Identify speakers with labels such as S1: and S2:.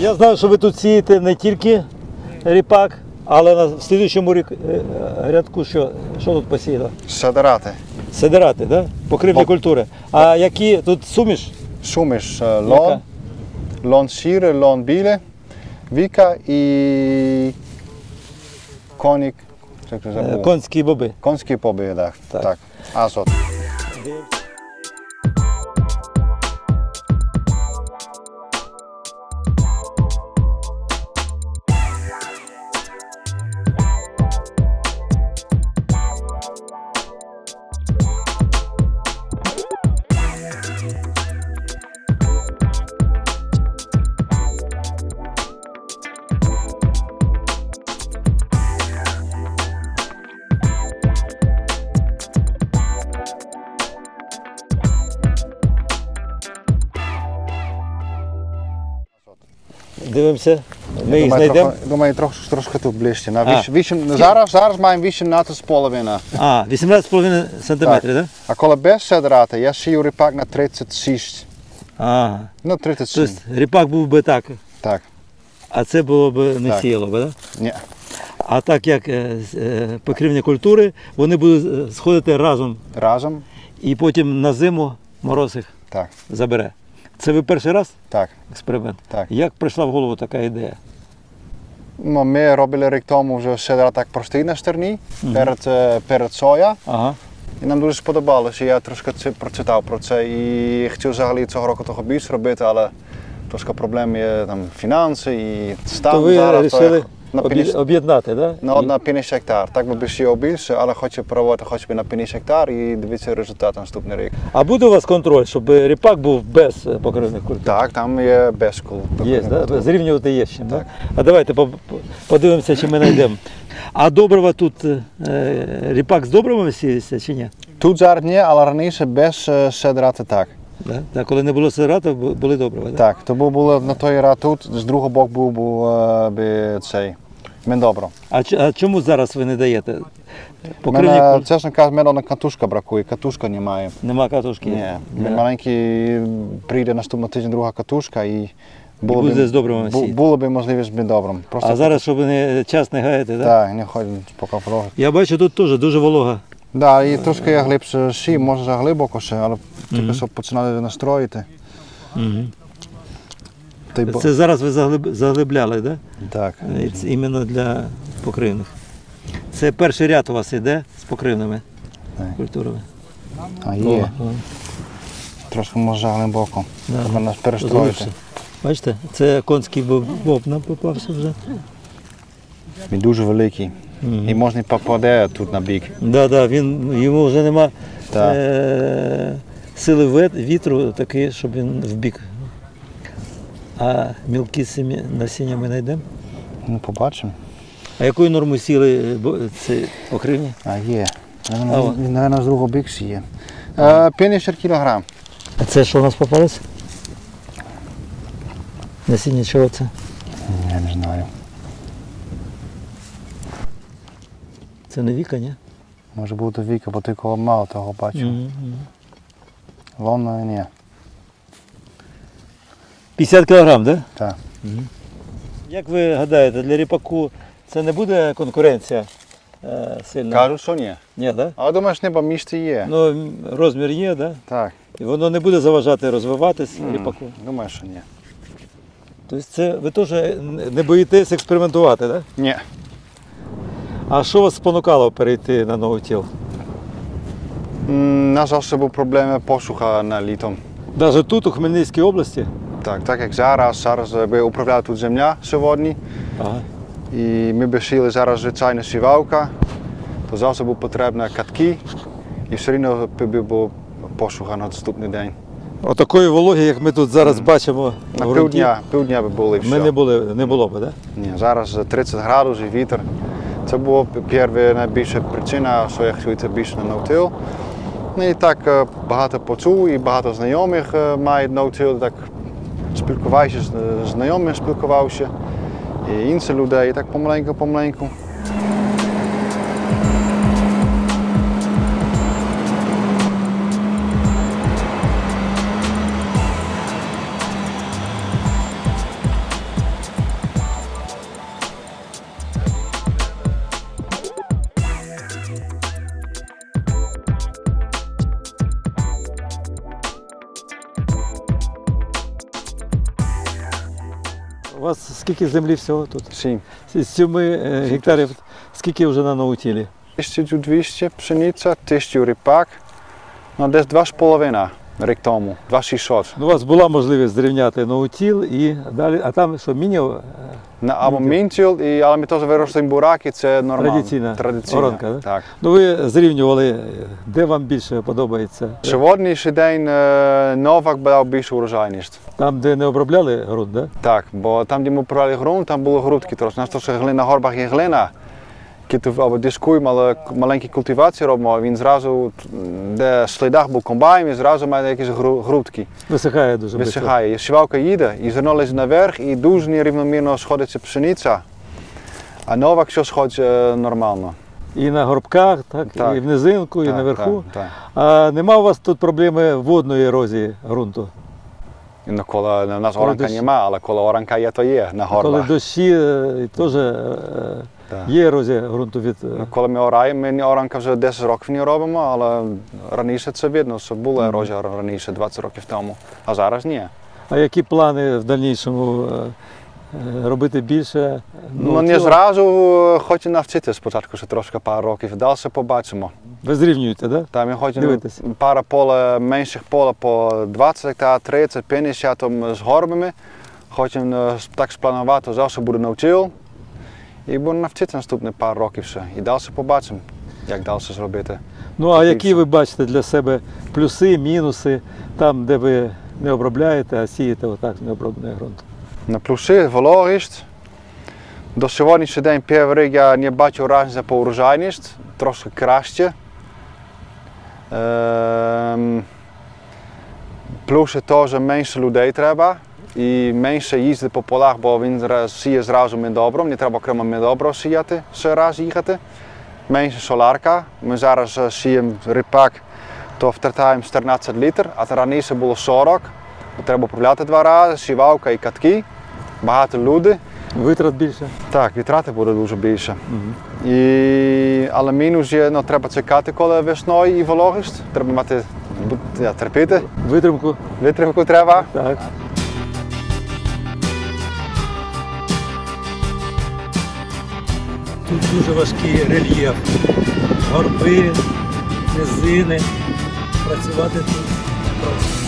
S1: Я знаю, що ви тут сієте не тільки ріпак, але на в слідуючому рік, е, рядку що, що тут посіяно?
S2: Садарати.
S1: Сидирати, да? покривні
S2: Бо-
S1: культури. А які тут суміш?
S2: Суміш е,
S1: Яка?
S2: лон, лон сіре, лон біле, віка і конік. Як це
S1: Е,
S2: забув?
S1: Конські боби.
S2: Конський побіг, так.
S1: Так.
S2: так. Азот.
S1: Дивимося. Ми їх знайдемо.
S2: Думаю, трошки, трошки тут ближче. На
S1: А.
S2: вісь, вісім, зараз, зараз маємо 18 з.
S1: А, 18,5 сантиметрів, так? Да?
S2: А коли без садарата, я сію ріпак на 36.
S1: Ага.
S2: Ну, 37.
S1: Тобто ріпак був би так,
S2: Так.
S1: а це було б не
S2: Так.
S1: сіяло б, да?
S2: Ні.
S1: А так як е, з- е, культури, вони будуть е, сходити разом
S2: Разом?
S1: і потім на зиму мороз їх
S2: Так.
S1: забере. Це ви перший раз
S2: Так.
S1: експеримент?
S2: Так.
S1: Як прийшла в голову така ідея?
S2: Ну, ми робили рік тому вже садарат так простий на стерні, перед, е, перед соя.
S1: Ага.
S2: І нам дуже сподобалося. Я трошки це прочитав про це і хотів взагалі цього року того більше робити, але трошки проблеми є там фінанси і стан
S1: То ви
S2: зараз. як на
S1: об'є-
S2: 50
S1: об'єднати, так?
S2: на, на 50 гектар. Так би більше більше, але хочу проводити хоч би на 50 гектар і дивитися результат наступний рік.
S1: А буде у вас контроль, щоб ріпак був без е, покривних культур?
S2: Так, там є безкул.
S1: Є, да? зрівнювати є з чим. Да?
S2: Так.
S1: А давайте по- по- подивимося, чи ми знайдемо. А добрива тут е, ріпак з добривами сіється чи ні?
S2: Тут зараз ні, але раніше без е, седрати так.
S1: Да? Коли не було сирата, були добрива. Да?
S2: Так, то був було на той раз тут, з другого боку був, був е, би цей. Мендобро.
S1: А, а чому зараз ви не даєте? Покривні
S2: мене, чесно кажучи, мене одна катушка бракує, катушка немає.
S1: Нема катушки.
S2: Ні,
S1: Да.
S2: маленький прийде наступного тижня друга катушка і було,
S1: буде
S2: би,
S1: з добривами
S2: бу- було би можливість з добром. Просто
S1: А зараз, щоб не час не гаяти, так?
S2: так, не ходимо поки порога.
S1: Я бачу, тут теж дуже волога.
S2: Да, і трошки я глибше сі, може заглибоко ще, але тільки щоб починали настроїти. Та й бо-
S1: Це зараз ви заглиб... заглибляли, так?
S2: Так.
S1: Да? І це іменно для покривних. Це перший ряд у вас йде з покривними
S2: Так.
S1: культурами.
S2: А є.
S1: о.
S2: Трошки може глибоко.
S1: Да.
S2: Треба нас перестроїти.
S1: Бачите, це конський боб, боб нам попався вже.
S2: Він дуже великий. І можна попаде тут на бік.
S1: Да, да, він, йому вже нема
S2: Так.
S1: е- сили вет- вітру такий, щоб він в бік. А мілкі семі- насіння ми знайдемо.
S2: Ну, побачимо.
S1: А якою нормою сіли бо- це покривні?
S2: А є.
S1: А,
S2: Він,
S1: о.
S2: він, мабуть, з другого бік сіє. Е, 50 кілограм.
S1: А це що у нас попалось? Насіння чого це?
S2: Я не знаю.
S1: Це не віка, ні?
S2: Може бути віка, бо ти коло мало того бачу.
S1: Мгм.
S2: Лонно ні.
S1: 50 кілограм, так? Да?
S2: Так.
S1: Як ви гадаєте, для ріпаку це не буде конкуренція е, сильна?
S2: Кажуть, що ні.
S1: Ні, да?
S2: Але думаєш, небо місце є.
S1: Ну, розмір є, да?
S2: Так.
S1: І воно не буде заважати розвиватись
S2: М,
S1: ріпаку.
S2: Думаю, що ні.
S1: Тобто це ви теж не боїтесь експериментувати, так? Да?
S2: Ні.
S1: А що вас спонукало перейти на новий тіл?
S2: М, На жаль, це був проблеми пошука на літом.
S1: Навіть тут, у Хмельницькій області?
S2: Так, так як зараз, зараз е, би управляє тут земля сьогодні.
S1: Ага.
S2: І ми б сіли зараз звичайна сівалка, то завжди був потрібні катки і все одно би був пошука на наступний день.
S1: Отакої вологи, як ми тут зараз бачимо,
S2: На півдня, півдня би були все.
S1: ми не були, не було б, да?
S2: Ні, зараз 30 градусів і вітер. Це була перша найбільша причина, що я хотів йти більше на ноутил. Ну і так е, багато почув і багато знайомих е, мають ноутил, так спілкувався з з знайомими, спілкувався. І інші людей, і так помаленьку, вас
S1: скільки землі всього тут?
S2: Сім.
S1: З 7 гектарів, скільки вже на наутілі?
S2: 1200 пшениця, 1000 ріпак. Ну, десь 2,5 рік тому, 2600.
S1: Ну, у вас була можливість зрівняти наутіл і далі, а там що, мінів?
S2: На, або
S1: Мінтіл.
S2: і, але ми теж виростимо бураки, це нормально.
S1: Традиційна
S2: Традиційна.
S1: оранка, да?
S2: так?
S1: Ну ви зрівнювали, де вам більше подобається?
S2: Сьогоднішній день е, Новак брав більшу урожайність.
S1: Там, де не обробляли ґрунт, да?
S2: Так, бо там, де ми брали ґрунт, там були грудки трошки. У нас трошки глина на горбах є глина. Або дискуємо, але маленькі культивації робимо, він зразу, де слідах був комбайн, він зразу має якісь гру- грудки.
S1: Висихає дуже.
S2: Висихає. І сівалка їде, і зерно лежить наверх, і дуже нерівномірно сходиться пшениця. А новак все сходить е, нормально.
S1: І на горбках, так,
S2: Так.
S1: і в низинку, і наверху.
S2: Так, так.
S1: А нема у вас тут проблеми водної ерозії ґрунту?
S2: І на коло, у нас
S1: Коли
S2: оранка
S1: дощ-
S2: нема, але коло оранка є, то є на
S1: Коли дощі е, теж е,
S2: Так.
S1: є ерозія ґрунту від. е,
S2: Ну, Коли ми oraємо, ми оранка вже 10 років не робимо, але раніше це видно, що була ерозія раніше, 20 років тому, а зараз ні.
S1: А які плани в дальнішому е, е, робити більше?
S2: Ну, не
S1: тіла?
S2: зразу хочу навчитися спочатку ще трошки пару років, далі побачимо.
S1: Ви зрівнюєте, так? Да?
S2: Там я хочу ну, пара поле, менших поля по 20 гектар, 30, 50 там з горбами. Хочемо е, так спланувати, завжди буде навчив. І буду навчитися наступні пару років ще. І далі побачимо, як далі зробити.
S1: Ну а які ви бачите для себе плюси, мінуси, там, де ви не обробляєте, а сієте отак необроблений ґрунт?
S2: На плюси вологість. До сьогоднішнього день перший рік я не бачу різниці по урожайність, трошки краще. Ем, плюси теж менше людей треба і менше їздити по полах, бо він сіє зразу медобром, не треба окремо медобро сіяти, ще раз їхати. Менше соларка. Ми зараз е, сіємо ріпак, то втратаємо 14 літр, а раніше було 40. Треба управляти два рази, сівалка і катки, багато людей.
S1: Витрат більше?
S2: Так, витрати буде дуже більше.
S1: Угу.
S2: І, але мінус є, ну, треба чекати, коли весною і вологість. Треба мати терпіти,
S1: Витримку?
S2: витримку треба.
S1: Так. Тут дуже важкий рельєф. Горби, низини. Працювати тут просто.